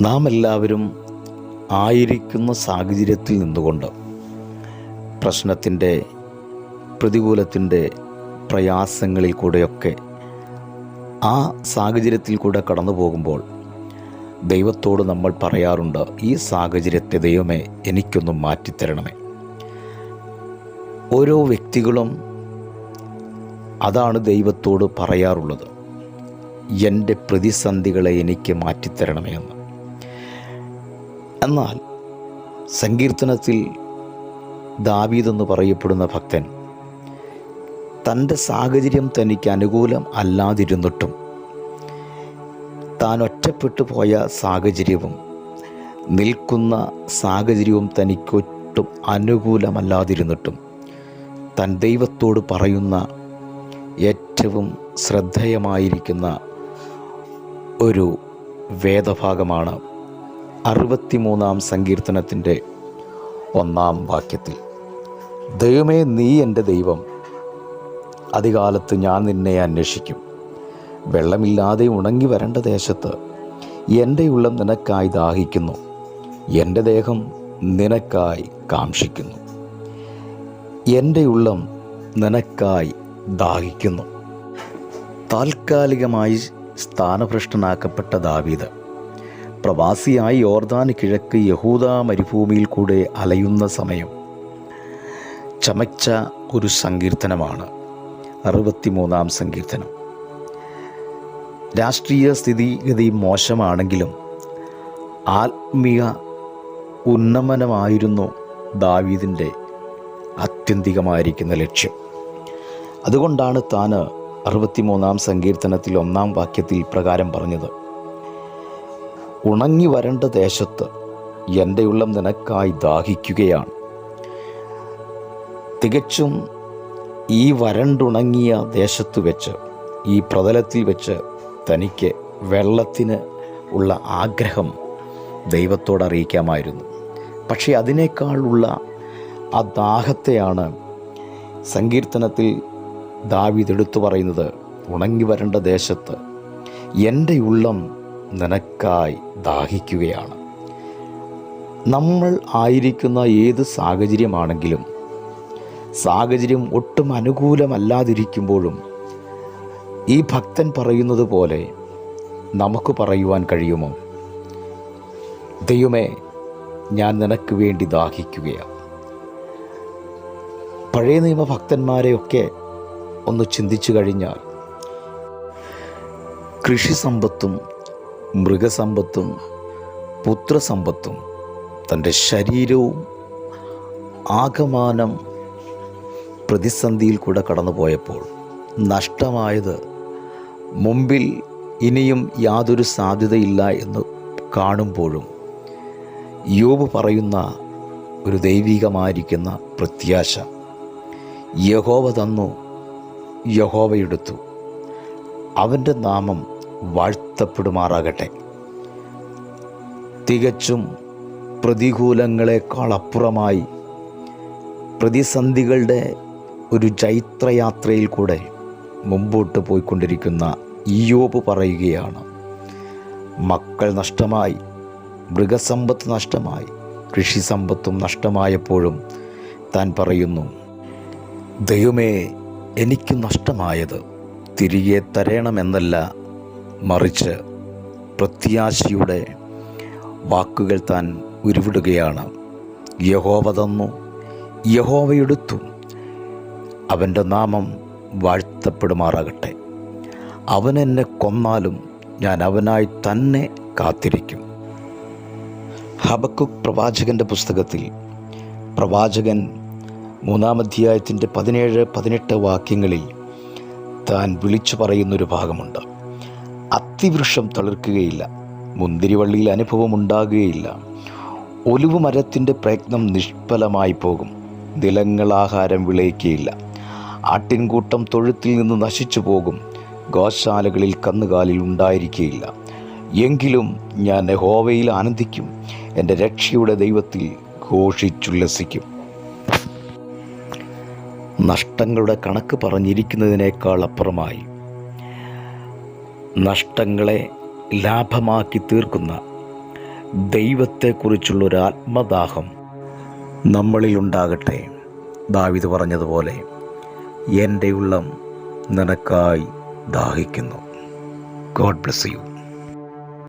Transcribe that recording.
നാം എല്ലാവരും ആയിരിക്കുന്ന സാഹചര്യത്തിൽ നിന്നുകൊണ്ട് പ്രശ്നത്തിന്റെ പ്രതികൂലത്തിന്റെ പ്രയാസങ്ങളിൽ കൂടെയൊക്കെ ആ സാഹചര്യത്തിൽ കൂടെ കടന്നു പോകുമ്പോൾ ദൈവത്തോട് നമ്മൾ പറയാറുണ്ട് ഈ സാഹചര്യത്തെ ദൈവമേ എനിക്കൊന്നും മാറ്റിത്തരണമേ. ഓരോ വ്യക്തികളും അതാണ് ദൈവത്തോട് പറയാറുള്ളത് എന്റെ പ്രതിസന്ധികളെ എനിക്ക് മാറ്റിത്തരണമേ എന്ന്. എന്നാൽ സങ്കീർത്തനത്തിൽ ദാവീദെന്ന് പറയപ്പെടുന്ന ഭക്തൻ തന്റെ സാഹചര്യം തനിക്ക് അനുകൂലം അല്ലാതിരുന്നിട്ടും താൻ ഒറ്റപ്പെട്ടു പോയ സാഹചര്യവും നിൽക്കുന്ന സാഹചര്യവും തനിക്കൊട്ടും അനുകൂലമല്ലാതിരുന്നിട്ടും താൻ ദൈവത്തോട് പറയുന്ന ഏറ്റവും ശ്രദ്ധേയമായിരിക്കുന്ന ഒരു വേദഭാഗമാണ് അറുപത്തിമൂന്നാം സങ്കീർത്തനത്തിന്റെ ഒന്നാം വാക്യത്തിൽ ദൈവമേ നീ എന്റെ ദൈവം. അധികാലത്ത് ഞാൻ നിന്നെ അന്വേഷിക്കും. വെള്ളമില്ലാതെ ഉണങ്ങി വരേണ്ട ദേശത്ത് എന്റെ ഉള്ളം നിനക്കായി ദാഹിക്കുന്നു. എന്റെ ദേഹം നിനക്കായി കാംക്ഷിക്കുന്നു. എന്റെ ഉള്ളം നിനക്കായി ദാഹിക്കുന്നു. താൽക്കാലികമായി സ്ഥാനഭ്രഷ്ടനാക്കപ്പെട്ട ദാവീദ് പ്രവാസിയായി ഓർദാൻ കിഴക്ക് യഹൂദ മരുഭൂമിയിൽ കൂടെ അലയുന്ന സമയം. ചമച്ച ഒരു സങ്കീർത്തനമാണ്. അറുപത്തിമൂന്നാം സങ്കീർത്തനം. രാഷ്ട്രീയ സ്ഥിതിഗതി മോശമാണെങ്കിലും ആത്മീയ ഉന്നമനമായിരുന്നു ദാവീദിന്റെ ആത്യന്തികമായിരിക്കുന്ന ലക്ഷ്യം. അതുകൊണ്ടാണ് താൻ അറുപത്തിമൂന്നാം സങ്കീർത്തനത്തിൽ ഒന്നാം വാക്യത്തിൽ പ്രകാരം പറഞ്ഞത്. ഉണങ്ങി വരേണ്ട ദേശത്ത് എന്റെ ഉള്ളം നിനക്കായി ദാഹിക്കുകയാണ്. തികച്ചും ഈ വരണ്ടുണങ്ങിയ ദേശത്ത് വെച്ച് ഈ പ്രതലത്തിൽ വെച്ച് തനിക്ക് വെള്ളത്തിന് ഉള്ള ആഗ്രഹം ദൈവത്തോട് അറിയിക്കാമായിരുന്നു. പക്ഷേ അതിനേക്കാളുള്ള ആ ദാഹത്തെയാണ് സങ്കീർത്തനത്തിൽ ദാവീദ് എടുത്തു പറയുന്നത് ഉണങ്ങി വരേണ്ട ദേശത്ത് എന്റെ ഉള്ളം നിനക്കായി ദാഹിക്കുകയാണ്. നമ്മൾ ആയിരിക്കുന്ന ഏത് സാഹചര്യമാണെങ്കിലും സാഹചര്യം ഒട്ടും അനുകൂലമല്ലാതിരിക്കുമ്പോഴും ഈ ഭക്തൻ പറയുന്നത് പോലെ നമുക്ക് പറയുവാൻ കഴിയുമോ? ദൈവമേ ഞാൻ നിനക്ക് വേണ്ടി ദാഹിക്കുകയാണ്. പഴയ നിയമ ഭക്തന്മാരെയൊക്കെ ഒന്ന് ചിന്തിച്ചു കഴിഞ്ഞാൽ കൃഷി സമ്പത്തും മൃഗസമ്പത്തും പുത്രസമ്പത്തും തന്റെ ശരീരവും ആകമാനം പ്രതിസന്ധിയിൽ കൂടെ കടന്നുപോയപ്പോൾ നഷ്ടമായത് മുമ്പിൽ ഇനിയും യാതൊരു സാധ്യതയില്ല എന്ന് കാണുമ്പോഴും യോബ് പറയുന്ന ഒരു ദൈവികമായിരിക്കുന്ന പ്രത്യാശ യഹോവ തന്നു യഹോവ എടുത്തു. അവന്റെ നാമം വാഴ്ത്തപ്പെടുമാറാകട്ടെ. തികച്ചും പ്രതികൂലങ്ങളെക്കാളപ്പുറമായി പ്രതിസന്ധികളുടെ ഒരു ചൈത്രയാത്രയിൽ കൂടെ മുമ്പോട്ട് പോയിക്കൊണ്ടിരിക്കുന്ന ഇയോബ് പറയുകയാണ് മക്കൾ നഷ്ടമായി മൃഗസമ്പത്ത് നഷ്ടമായി കൃഷി സമ്പത്തും നഷ്ടമായപ്പോഴും താൻ പറയുന്നു ദൈവമേ എനിക്ക് നഷ്ടമായത് തിരികെ തരണമെന്നല്ല മറിച്ച് പ്രത്യാശയുടെ വാക്കുകൾ താൻ ഉരുവിടുകയാണ്. യഹോവ തന്നു യഹോവയെടുത്തു അവന്റെ നാമം വാഴ്ത്തപ്പെടുമാറാകട്ടെ. അവൻ എന്നെ കൊന്നാലും ഞാൻ അവനായി തന്നെ കാത്തിരിക്കും. ഹബക്കുക് പ്രവാചകന്റെ പുസ്തകത്തിൽ പ്രവാചകൻ മൂന്നാം അധ്യായത്തിന്റെ പതിനേഴ് പതിനെട്ട് വാക്യങ്ങളിൽ താൻ വിളിച്ചു പറയുന്നൊരു ഭാഗമുണ്ട്. അത്തിവൃക്ഷം തളിർക്കുകയില്ല. മുന്തിരിവള്ളിയിൽ അനുഭവം ഉണ്ടാകുകയില്ല ഒലിവ് മരത്തിന്റെ പ്രയത്നം നിഷ്ഫലമായി പോകും. നിലങ്ങളാഹാരം വിളയിക്കുകയില്ല. ആട്ടിൻകൂട്ടം തൊഴുത്തിൽ നിന്ന് നശിച്ചു പോകും. ഗോശാലകളിൽ കന്നുകാലിൽ ഉണ്ടായിരിക്കുകയില്ല. എങ്കിലും ഞാൻ ഹോവയിൽ ആനന്ദിക്കും. എന്റെ രക്ഷയുടെ ദൈവത്തിൽ ഘോഷിച്ചുല്ലസിക്കും. നഷ്ടങ്ങളുടെ കണക്ക് പറഞ്ഞിരിക്കുന്നതിനേക്കാൾ അപ്പുറമായി നഷ്ടങ്ങളെ ലാഭമാക്കി തീർക്കുന്ന ദൈവത്തെക്കുറിച്ചുള്ളൊരു ആത്മദാഹം നമ്മളിൽ ഉണ്ടാകട്ടെ. ദാവിത് പറഞ്ഞതുപോലെ എന്റെ ഉള്ളം നിനക്കായി ദാഹിക്കുന്നു. God bless you